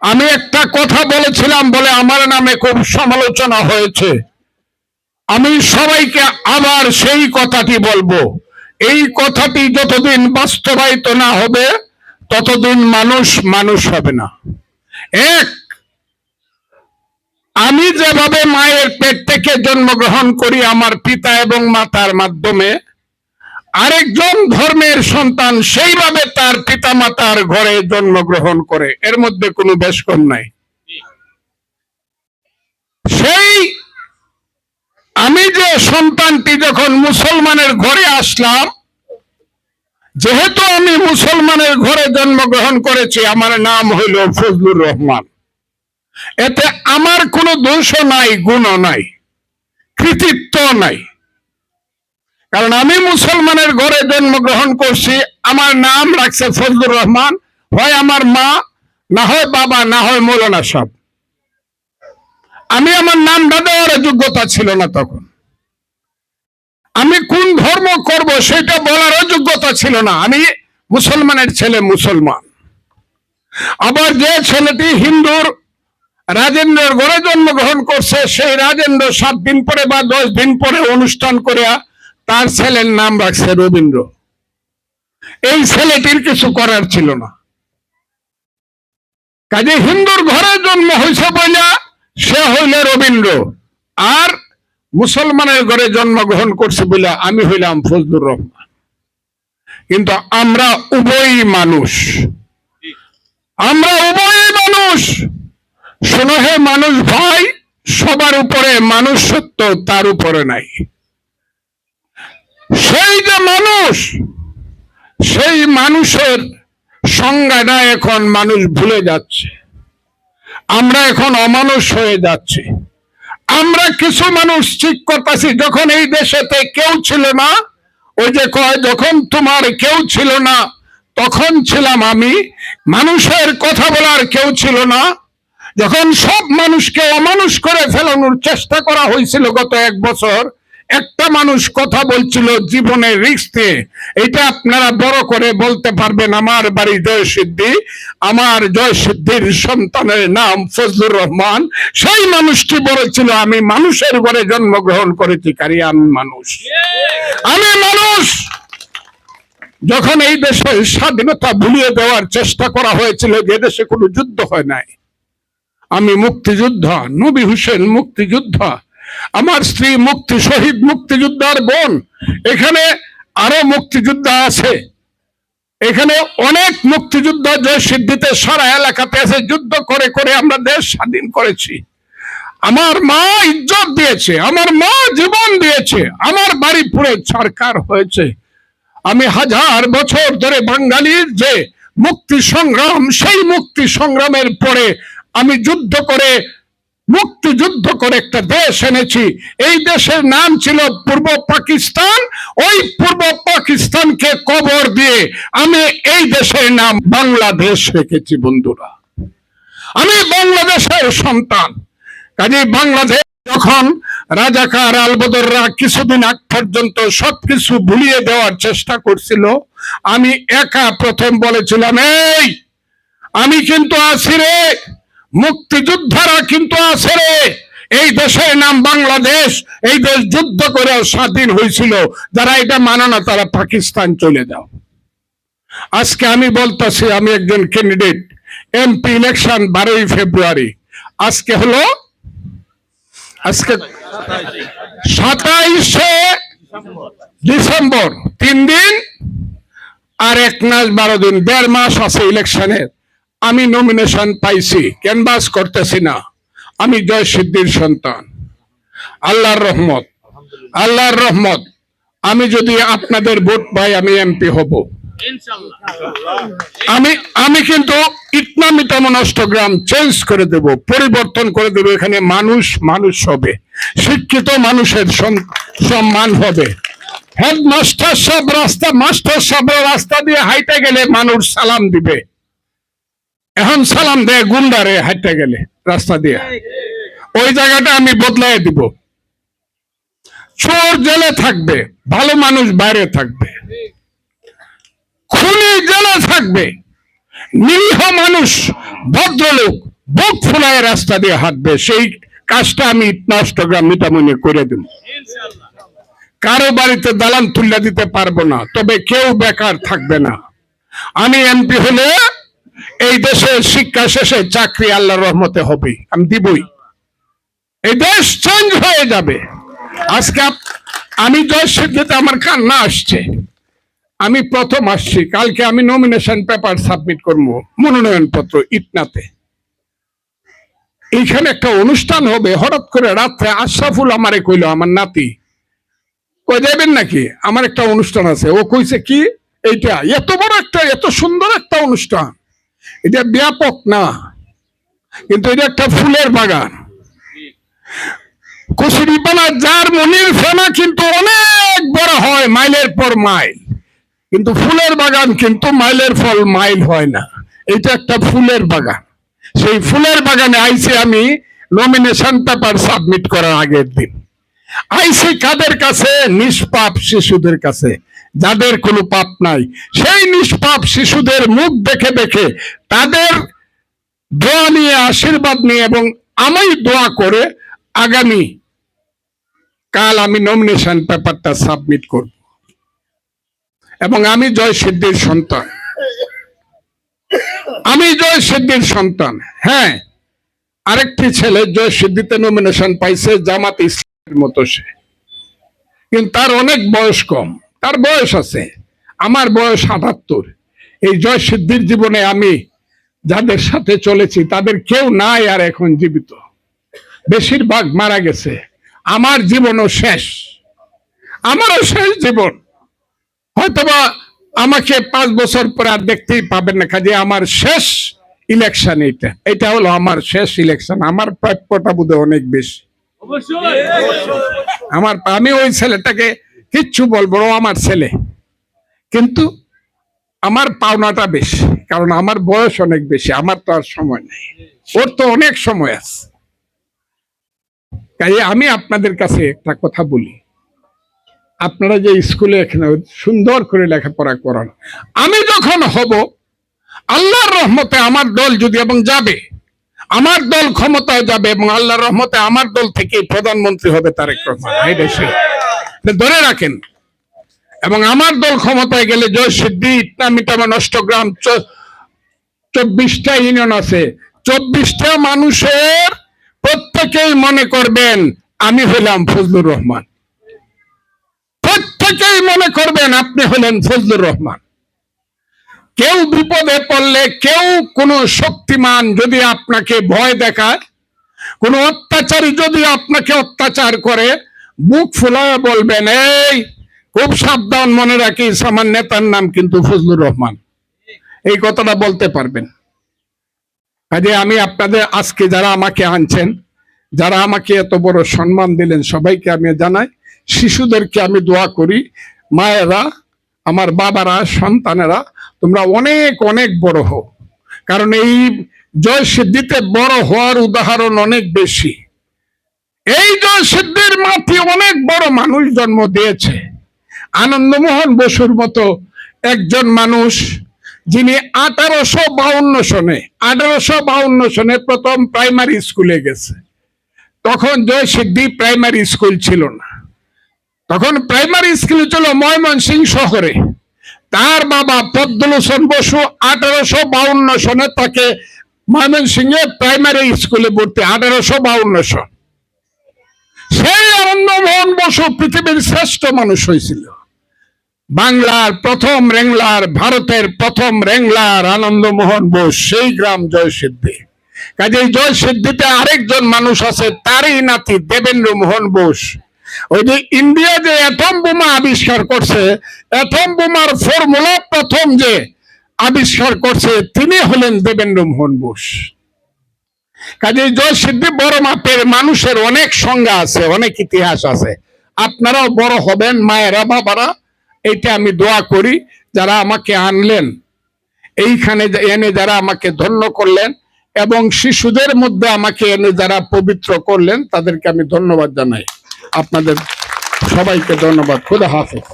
আমি একটা কথা বলেছিলাম বলে আমার নামে খুব সমালোচনা হয়েছে। আমি সবাইকে আবার সেই কথাটি বলব। এই কথাটি যতদিন বাস্তবায়িত না হবে, ততদিন মানুষ মানুষ হবে না। এক, আমি যেভাবে মায়ের পেট থেকে জন্মগ্রহণ করি আমার পিতা এবং মাতার মাধ্যমে আরেকজন ধর্মের সন্তান সেইভাবে তার পিতা মাতার ঘরে জন্মগ্রহণ করে। এর মধ্যে কোনো বেশকম নাই। সেই আমি যে সন্তানটি যখন মুসলমানের ঘরে আসলাম, যেহেতু আমি মুসলমানের ঘরে জন্মগ্রহণ করেছি, আমার নাম হইল ফজলুর রহমান। এতে আমার কোনো দোষও নাই, গুণও নাই কৃতিত্ব নাই। কারণ আমি মুসলমানের ঘরে জন্মগ্রহণ করছি, আমার নাম রাখছে ফজলুর রহমান। হয় আমার মা, না হয় বাবা, না হয় মৌলানা সব আমি আমার নামটা দেওয়ার যোগ্যতা ছিল না তখন। আমি কোন ধর্ম করব সেটা বলারও যোগ্যতা ছিল না। আমি মুসলমানের ছেলে মুসলমান। আবার যে ছেলেটি হিন্দুর রাজেন্দ্রের ঘরে জন্মগ্রহণ করছে, সেই রাজেন্দ্র সাত দিন পরে বা দশ দিন পরে অনুষ্ঠান করে তার ছেলের নাম রাখছে রবীন্দ্র। এই ছেলেটির কিছু করার ছিল না। কাজে হিন্দুর ঘরে জন্ম হয়েছে বইলা সে হইল রবীন্দ্র। আর মুসলমানের ঘরে জন্মগ্রহণ করছে বলে আমি হইলাম ফজলুর রহমান। কিন্তু আমরা উভয়ই মানুষ। আমরা উভয়ই মানুষ। শোনো হে মানুষ ভাই, সবার উপরে মানুষ সত্য তার উপরে নাই সেই যে মানুষ, সেই মানুষের সংজ্ঞাটা এখন মানুষ ভুলে যাচ্ছে। আমরা এখন অমানুষ হয়ে যাচ্ছি। আমরা কিছু মানুষ ঠিক করতেছি, যখন এই দেশেতে কেউ ছিল না, ওই যে কয়, যখন তোমার কেউ ছিল না, তখন ছিলাম আমি। মানুষের কথা বলার কেউ ছিল না। যখন সব মানুষকে অমানুষ করে ফেলানোর চেষ্টা করা হয়েছিল গত এক বছর একটা মানুষ কথা বলছিল জীবনের রিস্কে এটা আপনারা বড় করে বলতে পারবেন আমার বাড়ি জয় সিদ্ধি আমার জয় সিদ্ধির সন্তানের নাম ফজলুর রহমান। সেই মানুষটি বলেছিল, আমি মানুষের ঘরে জন্মগ্রহণ করেছি কারি আমি মানুষ। আমি মানুষ! যখন এই দেশের স্বাধীনতা ভুলিয়ে দেওয়ার চেষ্টা করা হয়েছিল, যে দেশে কোনো যুদ্ধ হয় নাই। আমি মুক্তিযোদ্ধা, নবী হুসেন মুক্তিযোদ্ধা। আমার স্ত্রী মুক্তি শহীদ মুক্তিযোদ্ধার বোন। এখানে আরও মুক্তিযোদ্ধা আছে। এখানে অনেক মুক্তিযোদ্ধা জয় সিদ্ধিতে সারা এলাকাতে আছে যুদ্ধ করে করে আমরা দেশ স্বাধীন করেছি। আমার মা ইজ্জত দিয়েছে, আমার মা জীবন দিয়েছে, আমার বাড়ি পুরে সরকার হয়েছে। আমি হাজার বছর ধরে বাঙালির যে মুক্তি সংগ্রাম, সেই মুক্তি সংগ্রামের পরে আমি যুদ্ধ করে মুক্তিযুদ্ধ করে একটা দেশ এনেছি। এই দেশের নাম ছিল পূর্ব পাকিস্তান। ওই পূর্ব পাকিস্তানকে কবর দিয়ে আমি এই দেশের নাম বাংলাদেশ রেখেছি, বন্ধুরা। আমি বাংলাদেশের সন্তান। কাজে বাংলাদেশ যখন রাজাকার আলবদররা কিছুদিন আগ পর্যন্ত সবকিছু ভুলিয়ে দেওয়ার চেষ্টা করছিল, আমি একা প্রথম বলেছিলাম, এই, আমি কিন্তু আছি রে। মুক্তিযোদ্ধারা কিন্তু আছে রে। এই দেশের নাম বাংলাদেশ, এই দেশ যুদ্ধ করে স্বাধীন হয়েছিল। যারা এটা মানে না, তারা পাকিস্তান চলে যাও। আজকে আমি বলতেছি, আমি একজন ক্যান্ডিডেট এমপি ইলেকশন বারোই ফেব্রুয়ারি। আজকে হলো, আজকে সাতাইশে ডিসেম্বর, তিন দিন আর এক মাস বারো দিন, দেড় মাস আছে ইলেকশনের আমি নমিনেশন পাইছি ক্যানভাস করতেছি না। আমি জয় সিদ্ধির সন্তান। আল্লাহর রহমত আল্লাহর রহমত। আমি যদি আপনাদের ভোট পাই আমি এমপি হব। আমি আমি কিন্তু ইকনামিটা নষ্টগ্রাম চেঞ্জ করে দেব পরিবর্তন করে দেব এখানে মানুষ মানুষ হবে। শিক্ষিত মানুষের সম্মান হবে। হেডমাস্টার সব রাস্তা মাস্টার সব রাস্তা দিয়ে হাইটে গেলে মানুষ সালাম দিবে। এখন সালাম দেয় গুন্ডারে হাইটে গেলে, রাস্তা দিয়ে। ওই জায়গাটা আমি বদলাই দিব। চোর জেলে থাকবে, ভালো মানুষ বাইরে থাকবে। খুনি জেলে থাকবে, নিরীহ মানুষ, ভদ্রলোক বুক ফুলায় রাস্তা দিয়ে হাঁটবে। সেই কাজটা আমি নষ্টগ্রাম মিটামনে করে দেব। কারও বাড়িতে দালান তুলে দিতে পারব না, তবে কেউ বেকার থাকবে না। আমি এমপি হলে এই দেশের শিক্ষা শেষে চাকরি আল্লাহর রহমতে হবে আমি দিবই। এই দেশ চেঞ্জ হয়ে যাবে। আজকে আমি জয় সিদ্ধিতে আমার কান্না আসছে। আমি প্রথম আসছি, কালকে আমি নমিনেশন পেপার সাবমিট করব মনোনয়ন পত্র ইটনাতে। এইখানে একটা অনুষ্ঠান হবে, হঠাৎ করে রাত্রে আশরাফুল আমারে কইলো, আমার নাতি। কই যাবেন নাকি? আমার একটা অনুষ্ঠান আছে, ও কইছে, কি? এইটা? এত বড় একটা, এত সুন্দর একটা অনুষ্ঠান। এটা ব্যাপক না, কিন্তু এটা একটা ফুলের বাগান। কুশিরিপানা যার মনির ফেনা কিন্তু অনেক বড় হয় মাইলের পর মাইল। কিন্তু ফুলের বাগান কিন্তু মাইলের ফল মাইল হয় না। এটা একটা ফুলের বাগান। সেই ফুলের বাগানে আইসি আমি নমিনেশন পেপার সাবমিট করার আগের দিন। আইসি কাদের কাছে? নিষ্পাপ শিশুদের কাছে। যাদের কোনো পাপ নাই, সেই নিষ্পাপ শিশুদের মুখ দেখে দেখে তাদের দোয়া নিয়ে, আশীর্বাদ নিয়ে এবং আমি দোয়া করে আগামী কাল আমি নমিনেশন পেপারটা সাবমিট করব। এবং আমি জয় সিদ্ধির সন্তান। আমি জয় সিদ্ধির সন্তান হ্যাঁ। আরেকটি ছেলে জয় সিদ্ধিতে নমিনেশন পাইছে, জামাত ইসলামের মতো সে। কিন্তু তার অনেক বয়স কম। তার বয়স আছে। আমার বয়স আটাত্তর এই জয় সিদ্ধির জীবনে আমি যাদের সাথে চলেছি তাদের কেউ নাই আর এখন জীবিত। বেশিরভাগ মারা গেছে। আমার জীবনও শেষ। আমারও শেষ জীবন। হয়তোবা আমাকে পাঁচ বছর পরে আর দেখতেই পাবেন না কাজে আমার শেষ ইলেকশন এটা এটা হলো আমার শেষ ইলেকশন আমার প্রাপ্যটা বোধ অনেক বেশি। আমার আমি ওই ছেলেটাকে কিচ্ছু বলব আমার ছেলে। কিন্তু আমার পাওনাটা বেশি, কারণ আমার বয়স অনেক বেশি, আমার তো আর সময় নেই। ওর তো অনেক সময় আছে। তাই আমি আপনাদের কাছে একটা কথা বলি। আপনারা যে স্কুলে এখানে সুন্দর করে লেখাপড়া করান, আমি যখন হব, আল্লাহর রহমতে আমার দল যদি এবং যাবে, আমার দল ক্ষমতায় যাবে এবং আল্লাহর রহমতে আমার দল থেকে প্রধানমন্ত্রী হবে তারেক রহমান। ধরে রাখেন। এবং আমার দল ক্ষমতায় গেলে জয় সিদ্ধি, ইটনা মিটামা, নষ্টগ্রাম চব্বিশটা ইউনিয়ন আছে। চব্বিশটা মানুষের প্রত্যেকেই মনে করবেন, আমি হলাম ফজলুর রহমান। প্রত্যেকেই মনে করবেন, আপনি হলেন ফজলুর রহমান। কেউ বিপদে পড়লে, কেউ কোনো শক্তিমান যদি আপনাকে ভয় দেখায়, কোন অত্যাচারী যদি আপনাকে অত্যাচার করে বুক ফুলায় বলবেন, এই, খুব সাবধান মনে রাখিস, আমার নেতার নাম কিন্তু ফজলুর রহমান। এই কথাটা বলতে পারবেন। কাজে আমি আপনাদের, আজকে যারা আমাকে আনছেন, যারা আমাকে এত বড় সম্মান দিলেন, সবাইকে আমি জানাই, শিশুদেরকে আমি দোয়া করি, মায়েরা, আমার বাবারা, সন্তানেরা, তোমরা অনেক অনেক বড় হও। কারণ এই জয় সিদ্ধিতে বড় হওয়ার উদাহরণ অনেক বেশি। এই জয় সিদ্ধির মাটি অনেক বড় মানুষ জন্ম দিয়েছে। আনন্দমোহন বসুর মতো একজন মানুষ, যিনি আঠারোশো বাউন্ন সনে, আঠারোশো বাউন্ন সনে প্রথম প্রাইমারি স্কুলে গেছে। তখন জয় সিদ্ধি প্রাইমারি স্কুল ছিল না। তখন প্রাইমারি স্কুল ছিল ময়মনসিং শহরে। তার বাবা পদ্মলোচন বসু আঠারোশো বাউন্ন সনে তাকে ময়মনসিংহে প্রাইমারি স্কুলে ভর্তি, আঠারোশো বাউন্ন সন। সেই আনন্দমোহন বসু পৃথিবীর শ্রেষ্ঠ মানুষ হয়েছিল। বাংলার প্রথম রেংলার, ভারতের প্রথম রেংলার আনন্দমোহন বোস, সেই গ্রাম জয় সিদ্ধি কাজেই জয় সিদ্ধিতে আরেকজন মানুষ আছে, তারই নাতি দেবেন্দ্র মোহন বোস। ওই যে ইন্ডিয়া যে অ্যাটম বোমা আবিষ্কার করছে, অ্যাটম বোমার ফর্মুলা প্রথম যে আবিষ্কার করছে, তিনি হলেন দেবেন্দ্র মোহন বোস। কাজেই জয় সিদ্ধি বড় মাপের মানুষের অনেক সংজ্ঞা আছে, অনেক ইতিহাস আছে। আপনারাও বড় হবেন, মায়েরা, বাবারা, এইটা আমি দোয়া করি, যারা আমাকে আনলেন, এইখানে এনে যারা আমাকে ধন্য করলেন, এবং শিশুদের মধ্যে আমাকে এনে যারা পবিত্র করলেন, তাদেরকে আমি ধন্যবাদ জানাই। আপনাদের সবাইকে ধন্যবাদ। খুদা হাফেজ।